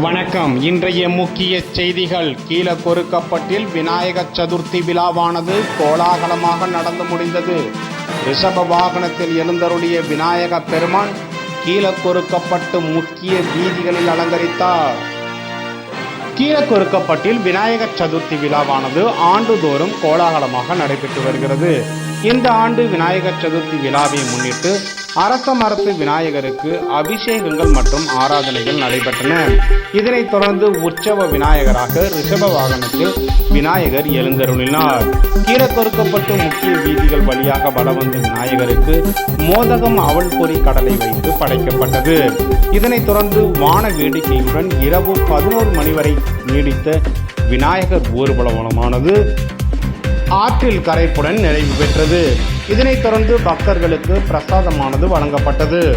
வணக்கம். இன்றைய முக்கிய செய்திகள். கீழக்கொருக்கப்பட்டில் விநாயக சதுர்த்தி விழாவானது கோலாகலமாக நடந்து முடிந்தது. ரிஷப வாகனத்தில் எழுந்தருளிய விநாயக பெருமான் கீழக்கொருக்கப்பட்டு முக்கிய வீதிகளில் அலங்கரித்தார். கீழக்கொருக்கப்பட்டில் விநாயகர் சதுர்த்தி விழாவானது ஆண்டுதோறும் கோலாகலமாக நடைபெற்று வருகிறது. இந்த ஆண்டு விநாயகர் சதுர்த்தி விழாவை முன்னிட்டு அரச மரத்து விநாயகருக்கு அபிஷேகங்கள் மற்றும் ஆராதனைகள் நடைபெற்றன. இதனைத் தொடர்ந்து உற்சவ விநாயகராக ரிஷப வாகனத்தில் விநாயகர் எழுந்தருளினார். கீழக்கொருக்கப்பட்டு முக்கிய வீதிகள் வழியாக வலம் வந்த விநாயகருக்கு மோதகம் அவள் பொறி கடலை வைத்து படைக்கப்பட்டது. இதனைத் தொடர்ந்து வான வேடிக்கையுடன் இரவு பதினோரு மணி வரை நீடித்த விநாயகர் ஊர்வலமானது ஆற்றில் கரைப்புடன் நிறைவு பெற்றது. இதனைத் தொடர்ந்து பக்தர்களுக்கு பிரசாதமானது வழங்கப்பட்டது.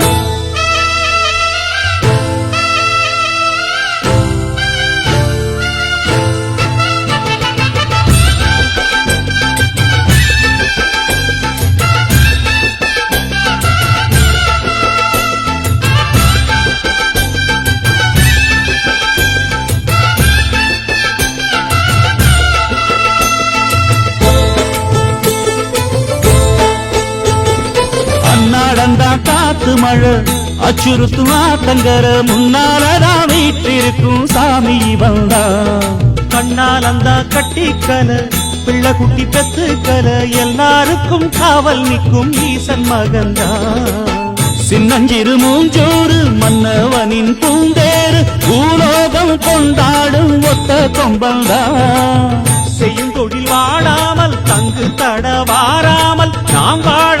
அச்சுறுத்து மழை அச்சுறுத்தும் ஆத்தங்கர. முன்னாலதான் வீட்டிருக்கும் சாமி வந்தா கண்ணால் அந்த கட்டிக்கல பிள்ளை குட்டி பெத்துக்கல எல்லாருக்கும் காவல் நிற்கும் ஈசன் மகந்தா சின்னஞ்சிறு மூஞ்சோறு மன்னவனின் பூந்தேறு. பூலோகம் கொண்டாடும் ஒத்த கொம்பந்தா செய்யும் தொழில் வாழாமல் தங்கு தட வாராமல் நாம் வாழ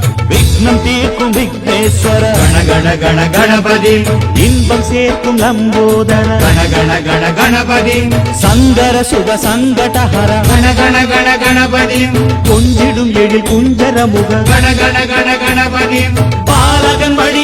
விக்னம் தீர்க்கும் விக்னேஸ்வர. கண கண கண கணபதிம் இன்பம் சேர்க்கும் லம்போதர கண கண கண கணபதிம் சங்கர சுக சங்கடஹர கண கண கண கணபதிம் கொஞ்சிடும் எழில் குஞ்சர முக கண கண கண கணபதிம் பாலகன் வழி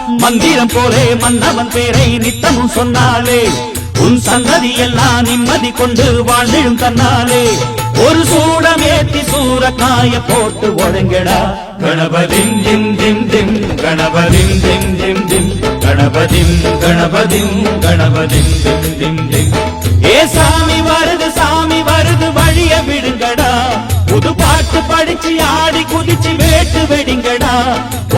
மந்திரம் போலே மன்னவன் பேரை நித்தமும் சொன்னாலே உன் சந்ததி எல்லாம் நிம்மதி கொண்டு வாழ்ந்தும் தன்னாலே. ஒரு சூடமேத்தி சூரக்காய போட்டு ஒழுங்கிடா கணபதிம் திம் திம் திம் கணபதிம் திம் திம் திம் கணபதிம் கணபதிம் கணபதிம் திம் திம் திம். பாட்டு படிச்சு ஆடி குதிச்சு வேட்டு வெடிங்கடா.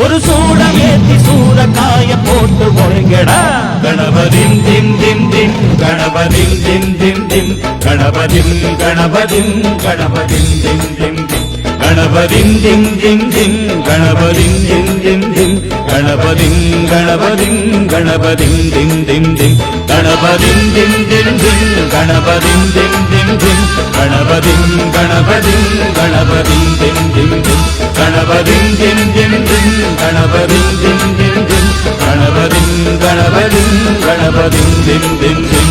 ஒரு சூட ஏத்தி சூரக்காய போட்டு ஒழுங்கடா. கணபதின் தின் தின் தின் கணபதின் தின் தின் தின் கணபதின் கணபதின் கணபதின் தின் தின் தின் கணபதின் தின் தின் தின் கணபதின் தின் தின் தின். கணபதிம் கணபதிம் கணபதிம் திம் திம் திம். கணபதிம் திம் திம் திம். கணபதிம் திம் திம் திம். கணபதிம் கணபதிம் கணபதிம் திம் திம் திம். கணபதிம் திம் திம் திம். கணபதிம் திம் திம் திம். கணபதிம் கணபதிம் கணபதிம் திம் திம் திம்.